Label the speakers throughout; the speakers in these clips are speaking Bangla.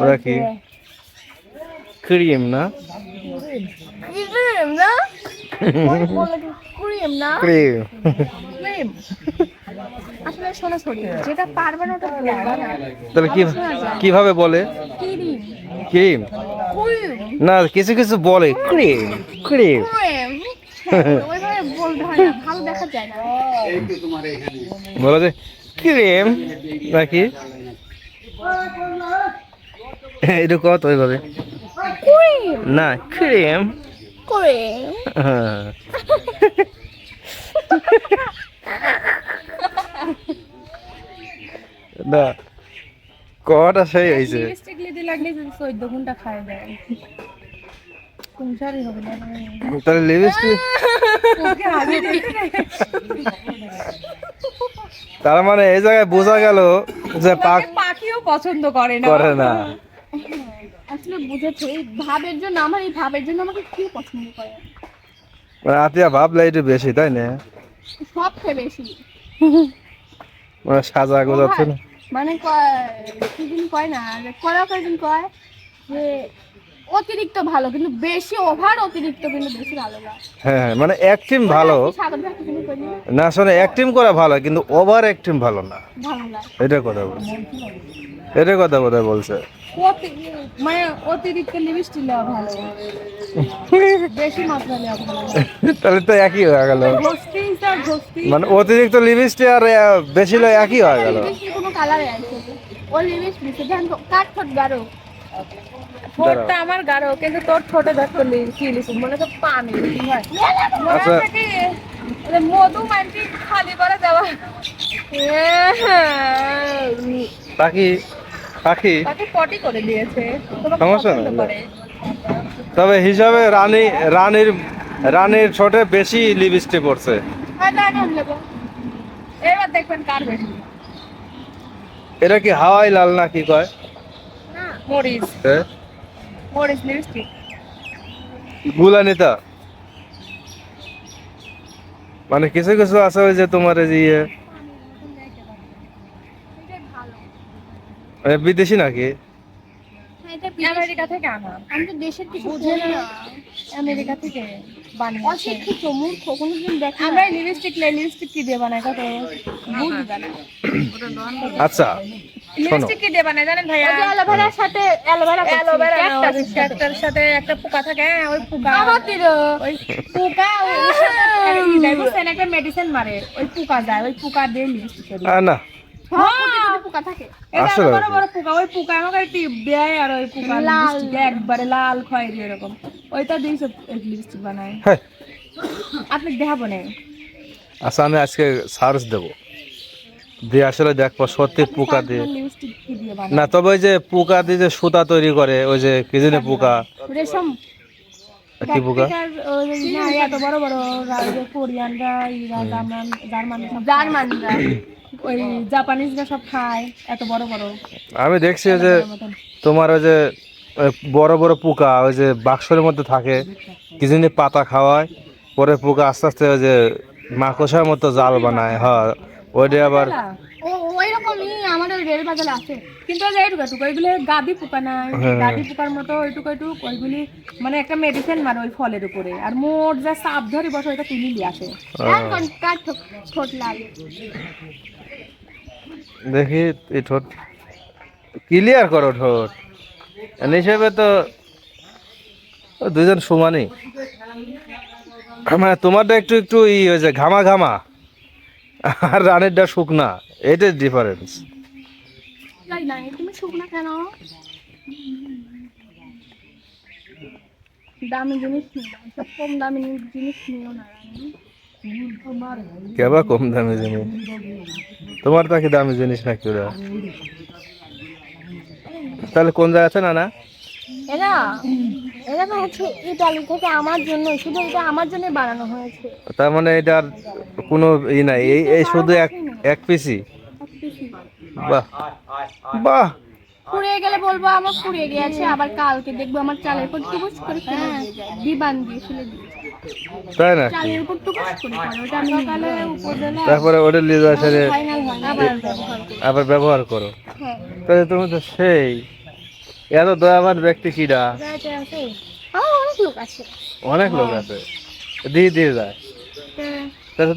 Speaker 1: ওরা কি ক্রিম না?
Speaker 2: ক্রিম না? ক্রিম না?
Speaker 1: ক্রিম।
Speaker 2: ক্রিম। আসলে শোনো যেটা পারবে না ওটা বলবে না।
Speaker 1: তাহলে কি কীভাবে বলে?
Speaker 2: ক্রিম।
Speaker 1: ক্রিম? না কিছু কিছু বলে। Cream cream.
Speaker 2: ক্রিম। ওইভাবে বলতে হয় না ভালো দেখা যায় না।
Speaker 1: বলো যে ক্রিম নাকি এটা কত ওইভাবে? না ক্রিম।
Speaker 2: ক্রিম।
Speaker 1: না কটা সেই হয়েছে
Speaker 2: ঘণ্টা খায় দেয় সংসারই হবে না
Speaker 1: তাহলে লিপস্টিক তার মানে এই জায়গায় বোঝা গেল যে
Speaker 3: পাখিও পছন্দ করে না।
Speaker 1: করে না।
Speaker 2: আসলে বুঝেছ এই ভাবের জন্য আমার এই ভাবের জন্য আমাকে কেউ পছন্দ করে
Speaker 1: মানে আতিয়া ভাবলে একটু বেশি তাই না?
Speaker 2: সব খেয়ে বেশি।
Speaker 1: মানে সাজা গোজাচ্ছে না
Speaker 2: মানে কয় কয় না করা কয়দিন কয় যে অতিরিক্ত ভালো কিন্তু বেশি ওভার অতিরিক্ত কিন্তু বেশি ভালো না।
Speaker 1: হ্যাঁ হ্যাঁ, মানে অ্যাক্টিং ভালো।
Speaker 2: সাগর ভাই তুমি কই না?
Speaker 1: না শোনে অ্যাক্টিং করা ভালো কিন্তু ওভার অ্যাক্টিং ভালো না।
Speaker 2: ভালো লাগে
Speaker 1: এটা কথা বলছে। এটা কথা বোধহয় বলছে?
Speaker 3: মানে অতিরিক্ত লিপস্টিক নেওয়া ভালো। বেশি মাত্রা নেওয়া ভালো।
Speaker 1: তাহলে তো একই হয়ে গেল।
Speaker 3: ঘষ্টি
Speaker 1: মানে অতিরিক্ত লিপস্টিক আর বেশি লো একই হয়ে গেল।
Speaker 2: কোনো কালারে আছে। ও লিপস্টিক ধ্যান কাট ঠোঁট গাঢ়?
Speaker 3: ঠোঁটটা আমার গাঢ় কিন্তু তোর ঠোঁটে দেখ কি মনে তো পানি। মনে
Speaker 1: আচ্ছা।
Speaker 3: মধু মানটি খালি করে দেওয়া।
Speaker 1: পাখি পাখি?
Speaker 3: তাকে পটি করে দিয়েছে। তোমাকে
Speaker 1: সমস্যা
Speaker 3: পছন্দ
Speaker 1: নাই।
Speaker 3: করে।
Speaker 1: তবে হিসাবে রানী রানীর রানীর ছোটে বেশি লিপস্টিক পড়ছে।
Speaker 2: হ্যাঁ না না নেব।
Speaker 3: এবার দেখবেন কার বেশি।
Speaker 1: এটা কি হাওয়াই লাল না কি কয়?
Speaker 3: মরিচ।
Speaker 1: হ্যাঁ?
Speaker 3: মরিচ লিপস্টিক
Speaker 1: গুলানিতা। মানে কিছু কিছু আছে ওই যে তোমার এই যে ইয়ে,
Speaker 2: এটাই ভালো
Speaker 1: মানে বিদেশি নাকি?
Speaker 2: হ্যাঁ এটা বিদেশি।
Speaker 3: আমেরিকা থেকে আনা।
Speaker 2: আমি তো দেশের কিছু
Speaker 3: বুঝে
Speaker 2: বুঝে
Speaker 3: না।
Speaker 2: না।
Speaker 3: আমেরিকা থেকে বানিয়েছে।
Speaker 2: অশিক্ষিত মূর্খ কোনোদিন দেখা
Speaker 3: আমরা লিপস্টিক লিপস্টিক কি দিয়ে বানাই কত?
Speaker 1: আচ্ছা
Speaker 3: লিপস্টিক কি দিয়ে বানাই জানেন ভাইয়া?
Speaker 2: অ্যালোভেরার সাথে অ্যালোভেরা
Speaker 3: অ্যালোভেরা
Speaker 2: ক্যাকটাস
Speaker 3: সাথে। একটা পোকা থাকে হ্যাঁ, ওই পোকা।
Speaker 2: আমাদের
Speaker 3: ওই পোকা ওই সাথে একটা মেডিসিন মারে ওই পোকা যায় ওই পোকা দিয়ে লিপস্টিক করি
Speaker 1: না।
Speaker 2: হ্যাঁ। পোকা থাকে।
Speaker 3: এটা বড় বড় পোকা ওই পোকা আমাকে টিপ দেয় আর ওই পোকা
Speaker 2: লাল।
Speaker 3: একবারে লাল খয়েরি এরকম। ওইটা দিয়ে সব লিপস্টিক বানায়।
Speaker 1: হ্যাঁ
Speaker 3: আপনি দেখাবো না।
Speaker 1: আচ্ছা আমি আজকে সার্চ দেবো। দিয়ে আসলে দেখব সত্যি পোকা দিয়ে। না তবে ওই যে পোকা দিয়ে যে সুতা তৈরি করে ওই যে কি জানি পোকা।
Speaker 2: রেশম।
Speaker 1: কি পোকা?
Speaker 3: না এত বড় বড় কোরিয়ানরা ইরা জার্মান জার্মান সব।
Speaker 2: জার্মানরা।
Speaker 3: ওই জাপানিজরা সব খায় এত বড় বড়।
Speaker 1: আমি দেখছি যে তোমার ওই যে ওই বড় বড় পোকা ওই যে বাক্সের মধ্যে থাকে কি জানি পাতা খাওয়ায় পরে পোকা আস্তে আস্তে ওই যে মাকড়সার মতো জাল বানায় হ্যাঁ ওইটা আবার
Speaker 2: ও ওই রকমই আমাদের রেল বাজারে আছে।
Speaker 3: কিন্তু এইটুকু ওইগুলো গাদি পোকা নাই
Speaker 1: হ্যাঁ।
Speaker 3: গাদি পোকার মতো ওইটুকু ওইগুলি মানে একটা মেডিসিন মারে ওই ফলের উপরে। আর মোট যা সাপ ধরে বসে ওইটা তুলি নিয়ে আসে।
Speaker 2: ঠোঁট লাল
Speaker 1: দেখি এই ঠোঁট। ক্লিয়ার করো ঠোঁট। হিসেবে তো দুজন সমানই মানে তোমারটা একটু একটু ই হয়েছে ঘামা ঘামা। আর রানেরটা শুকনা এটাই ডিফারেন্স
Speaker 2: তাই না শুকনা কেন? দামি জিনিস না সব কম দামি জিনিস নিও না।
Speaker 1: কেবা কম দামি জিনিস? তোমার তা কি দামি জিনিস নাকি ওরা? তাহলে কোন জায়গা আছে না না
Speaker 2: এরা এরা তো হচ্ছে ইটালি থেকে আমার জন্য শুধু এটা আমার জন্য বানানো হয়েছে।
Speaker 1: তার মানে এটার কোনো ই নাই এই এই শুধু এক এক পিসি? বাহ। বাহ।
Speaker 2: ফুরিয়ে গেলে বলব আমার ফুরিয়ে গিয়েছে আবার কালকে দেখব আমার চালের পর টুকুস করে ফেলে দিয়ে দিয়ে ফেলে
Speaker 1: তাই না
Speaker 2: চালের উপর টুকুস করে ওটা আমি সকালে উপজেলা
Speaker 1: তারপরে ওটা
Speaker 2: হয় আবার ব্যবহার করি।
Speaker 1: আবার ব্যবহার করো।
Speaker 2: হ্যাঁ।
Speaker 1: তাহলে তুমি তো সেই এত দয়াবান ব্যক্তি কিরা
Speaker 2: আমার অনেক লোক আছে।
Speaker 1: অনেক দিয়ে দিয়ে যায়
Speaker 2: হ্যাঁ।
Speaker 1: তাহলে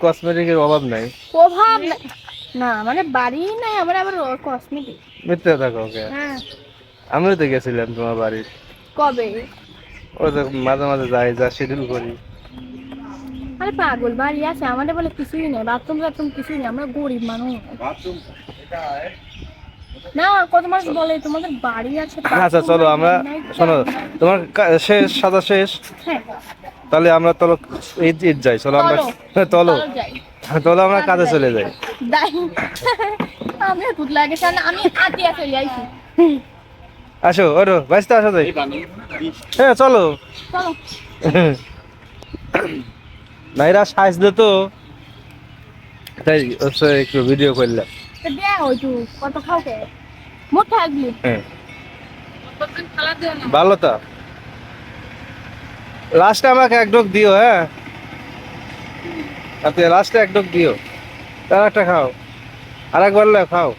Speaker 1: কসমেটিকের অভাব নাই?
Speaker 2: প্রভাব না- না মানে বাড়ি নাই আমার আবার কসমেটিক
Speaker 1: মিথ্যে থাকো ওকে
Speaker 2: হ্যাঁ।
Speaker 1: আমিও তো গেছিলাম তোমার বাড়ির।
Speaker 2: কবে?
Speaker 1: তো মাঝে মাঝে যাই যা শিডিউল করি।
Speaker 2: আরে পাগল বাড়ি আছে আমাদের বলে কিছুই নেই। বাথরুম কিছুই নেই আমরা গরিব মানুষ। না কত মাস বলে? তোমাদের বাড়ি আছে
Speaker 1: আচ্ছা চলো আমরা শোনো তোমার শেষ সাদা শেষ?
Speaker 2: হ্যাঁ।
Speaker 1: তাহলে আমরা চলো ঈদ ঈদ যাই চলো আমরা হ্যাঁ, চলো
Speaker 2: চলো
Speaker 1: আমরা কাজে চলে যাই।
Speaker 2: দাই আমি ভূত লাগে না আমি আতিয়া চলে আইছি।
Speaker 1: আসো ওরো বাইসতে আসো যাই। হ্যাঁ চলো। নাইরা সাইজ দে তো তাই একটু ভিডিও করলাম।
Speaker 2: তো দেয়া হইতু কত খাও মোট থাকবি?
Speaker 1: হ্যাঁ। ভালো তো। লাস্টে আমাকে এক ডোক দিও হ্যাঁ? আপনি লাস্টে এক ডোক দিও। তার একটা খাও। আর একবার খাও।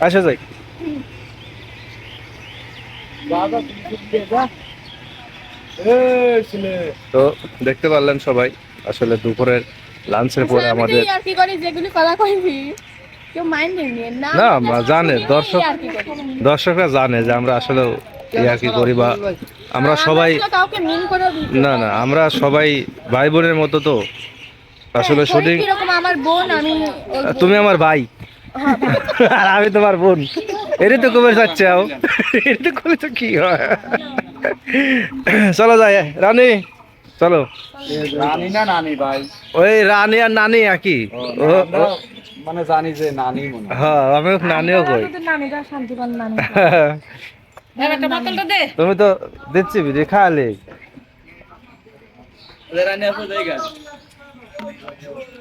Speaker 1: আসো যাই। তো দেখতে পারলেন সবাই আসলে দুপুরের লাঞ্চের পরে আমাদের
Speaker 2: আর কি করি যেগুলি কথা কইবি কেউ মাইন্ড নিয়ে না
Speaker 1: না, জানে, দর্শক-। দর্শকরা জানে যে আমরা আসলে আর কি করি বা আমরা সবাই
Speaker 2: আসলে
Speaker 1: না না আমরা সবাই ভাই বোনের মতো তো। আসলে
Speaker 2: হ্যাঁ,
Speaker 1: শুটিং
Speaker 2: আমার বোন আমি
Speaker 1: তুমি আমার ভাই।
Speaker 2: হ্যাঁ,
Speaker 1: আর আমি তোমার বোন। এটি তো কমে যাচ্ছে এটি তো করলে তো কি হয়? চলো যাই রানী। চলো।
Speaker 4: নানি না নানি ভাই?
Speaker 1: ওই রানী আর নানি একই।
Speaker 4: মানে জানি যে নানি মনে হয়।
Speaker 1: হ্যাঁ আমি নানিও কই।
Speaker 3: নানি।
Speaker 1: তুমি তো দিচ্ছি বিধি খালি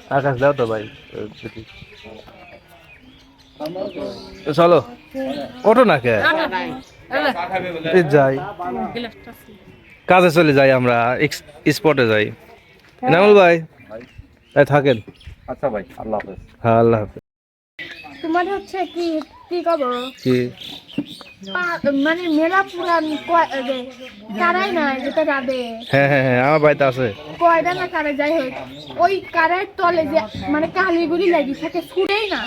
Speaker 1: আকাশ দাও তো ভাই চলো। ওঠো না কে? যাই। কাজে চলে যাই আমরা স্পটে যাই। নামল ভাই। এই থাকেন।
Speaker 4: আচ্ছা ভাই আল্লাহ হাফেজ।
Speaker 1: হ্যাঁ আল্লাহ হাফেজ।
Speaker 2: তোমার হচ্ছে কি কি কব
Speaker 1: কি?
Speaker 2: মানে মেলা পুরান কারাই নাই যেটা রাবে
Speaker 1: হ্যাঁ হ্যাঁ হ্যাঁ আমার বাড়িতে আছে।
Speaker 2: কয়টা না কারে যাই হোক। ওই কারের তলে যে মানে কালিগুলি লাগি থাকে ছুটেই না।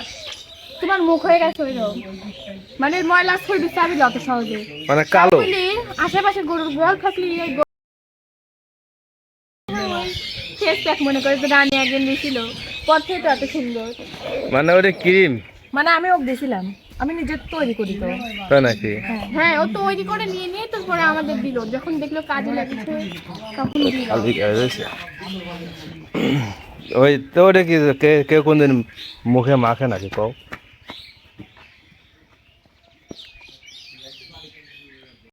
Speaker 2: তোমার মুখ হয়ে গেছে ওই মানে ময়লা ছুটে চাবি যত সহজে।
Speaker 1: মানে কালো?
Speaker 2: আশেপাশে গরুর গোয়াল থাকলে এই ফেস প্যাক মনে করে রানী পথে তো এত সুন্দর।
Speaker 1: মানে ওটা ক্রিম?
Speaker 3: মানে আমি ওকে দিয়েছিলাম আমি নিজে তৈরি করি তো।
Speaker 1: তাই নাকি?
Speaker 2: হ্যাঁ ও তৈরি করে নিয়ে নিয়ে তো পরে আমাদের দিল। যখন দেখল কাজে লেগেছে তখন।
Speaker 1: ওই তো ওটা কি কে কেউ কোনদিন মুখে মাখে নাকি কও?